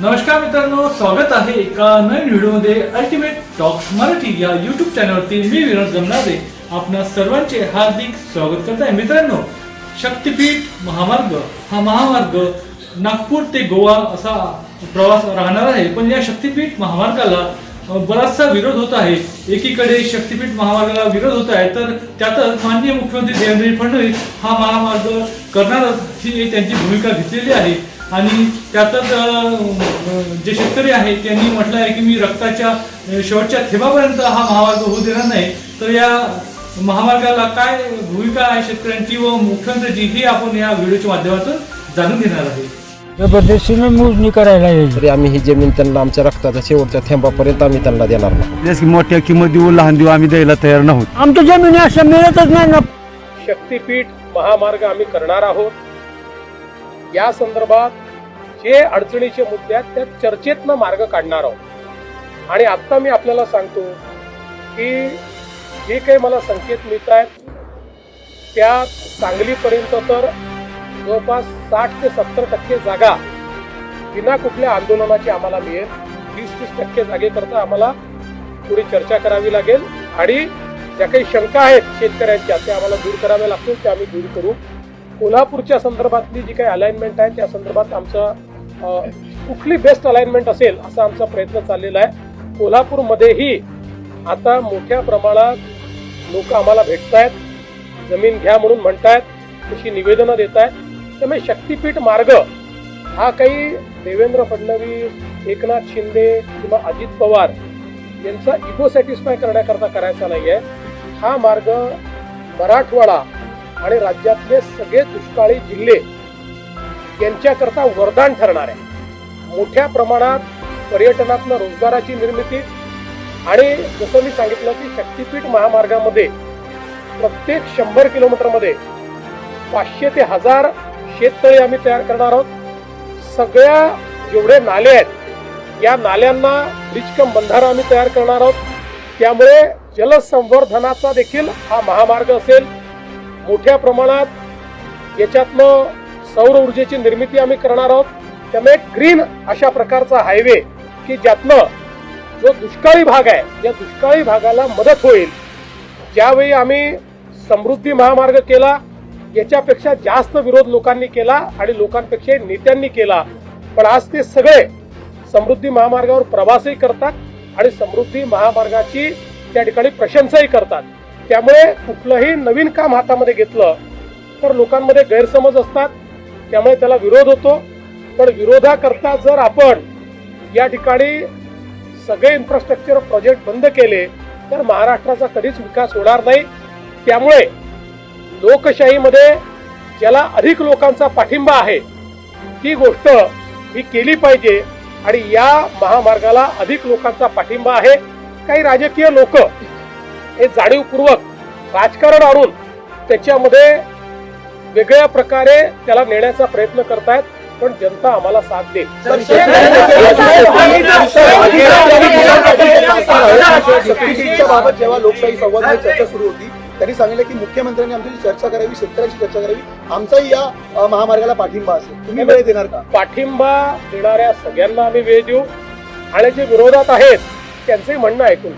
नमस्कार मित्रांनो स्वागत आहे एका नवीन व्हिडिओमध्ये अल्टिमेट टॉक मराठी या युट्यूब चॅनलवरती मी विनोद जमणारे आपणा सर्वांचे हार्दिक स्वागत करत आहे मित्रांनो शक्तिपीठ महामार्ग हा महामार्ग नागपूर ते गोवा असा प्रवास राहणार आहे. पण या शक्तिपीठ महामार्गाला बराचसा विरोध होत आहे. एकीकडे शक्तिपीठ महामार्गाला विरोध होत आहे तर त्यातच माननीय मुख्यमंत्री देवेंद्र फडणवीस हा महामार्ग करणारच ही त्यांची भूमिका घेतलेली आहे. आणि त्यातच जे शेतकरी आहेत त्यांनी म्हटलं आहे की मी रक्ताच्या शेवटच्या थेबापर्यंत हा महामार्ग होऊ देणार नाही. तर या महामार्गाला काय भूमिका आहे शेतकऱ्यांची व मुख्यमंत्र्यांची ही आपण या व्हिडिओच्या माध्यमातून जाणून घेणार आहे. जबरदस्तीने मोजणी करायला येईल. तरी आम्ही ही जमीन त्यांना आमच्या रक्ताच्या शेवटच्या थेंबापर्यंत आम्ही त्यांना देणार नाही. जशी मोठ्या किंमत देऊ लहान देऊ आम्ही द्यायला तयार नव्हतो. आमच्या जमिनी असं मिळतच नाही ना. शक्तीपीठ महामार्ग आम्ही करणार आहोत. या संदर्भात जे अडचणीचे मुद्दे आहेत त्या चर्चेतनं मार्ग काढणार आहोत. आणि आत्ता मी आपल्याला सांगतो की जे काही मला संकेत मिळत आहेत त्या सांगलीपर्यंत तर जवळपास साठ ते सत्तर टक्के जागा विना कुठल्या आंदोलनाची आम्हाला मिळेल. वीस तीस टक्के जागेकरता आम्हाला थोडी चर्चा करावी लागेल. आणि ज्या काही शंका आहेत शेतकऱ्यांच्या त्या आम्हाला दूर कराव्या लागतील त्या आम्ही दूर करू. कोल्हापूरच्या संदर्भातली जी काही अलाइनमेंट आहे त्या संदर्भात आमचं कुठली बेस्ट अलाइनमेंट असेल असा आमचा प्रयत्न चाललेला आहे. कोल्हापूरमध्येही आता मोठ्या प्रमाणात लोक आम्हाला भेटत आहेत जमीन घ्या म्हणून म्हणतायत तशी निवेदनं देत आहेत त्यामुळे शक्तीपीठ मार्ग हा काही देवेंद्र फडणवीस एकनाथ शिंदे किंवा अजित पवार यांचा इगो सॅटिस्फाय करण्याकरता करायचा नाही आहे हा मार्ग मराठवाडा आणि राज्यातले सगळे दुष्काळी जिल्हे यांच्याकरता वरदान ठरणार आहे. मोठ्या प्रमाणात पर्यटनातनं रोजगाराची निर्मिती आणि जसं मी सांगितलं की शक्तीपीठ महामार्गामध्ये प्रत्येक शंभर किलोमीटरमध्ये पाचशे ते हजार शेततळे आम्ही तयार करणार आहोत. सगळ्या जेवढे नाले आहेत या नाल्यांना ब्रिजकम बंधारा आम्ही तयार करणार आहोत. त्यामुळे जलसंवर्धनाचा देखील हा महामार्ग असेल. मोठ्या प्रमाणात याच्यातनं सौर ऊर्जेची निर्मिती आम्ही करणार आहोत. त्यामुळे ग्रीन अशा प्रकारचा हायवे की ज्यातनं जो दुष्काळी भाग आहे या दुष्काळी भागाला मदत होईल. ज्यावेळी आम्ही समृद्धी महामार्ग केला याच्यापेक्षा जास्त विरोध लोकांनी केला आणि लोकांपेक्षा नेत्यांनी केला. पण आज ते सगळे समृद्धी महामार्गावर प्रवासही करतात आणि समृद्धी महामार्गाची त्या ठिकाणी प्रशंसाही करतात. त्यामुळे कुठलंही नवीन काम हातामध्ये घेतलं तर लोकांमध्ये गैरसमज असतात. त्यामुळे त्याला विरोध होतो. पण विरोधाकरता जर आपण या ठिकाणी सगळे इन्फ्रास्ट्रक्चर प्रोजेक्ट बंद केले तर महाराष्ट्राचा कधीच विकास होणार नाही. त्यामुळे लोकशाहीमध्ये ज्याला अधिक लोकांचा पाठिंबा आहे ती गोष्ट ही केली पाहिजे. आणि या महामार्गाला अधिक लोकांचा पाठिंबा आहे. काही राजकीय लोक हे जाणीवपूर्वक राजकारण आणून त्याच्यामध्ये वेगळ्या प्रकारे त्याला नेण्याचा प्रयत्न करतायत पण जनता आम्हाला साथ देईल. शक्तीपीठच्या बाबत जेव्हा लोकशाही संवादाची चर्चा सुरू होती त्यांनी सांगितलं की मुख्यमंत्र्यांनी आमच्याशी चर्चा करावी शेतकऱ्यांची चर्चा करावी. आमचाही या महामार्गाला पाठिंबा असेल. तुम्ही वेळ देणार का? पाठिंबा देणाऱ्या सगळ्यांना आम्ही वेळ देऊ. आणि जे विरोधात आहेत त्यांचंही म्हणणं ऐकून.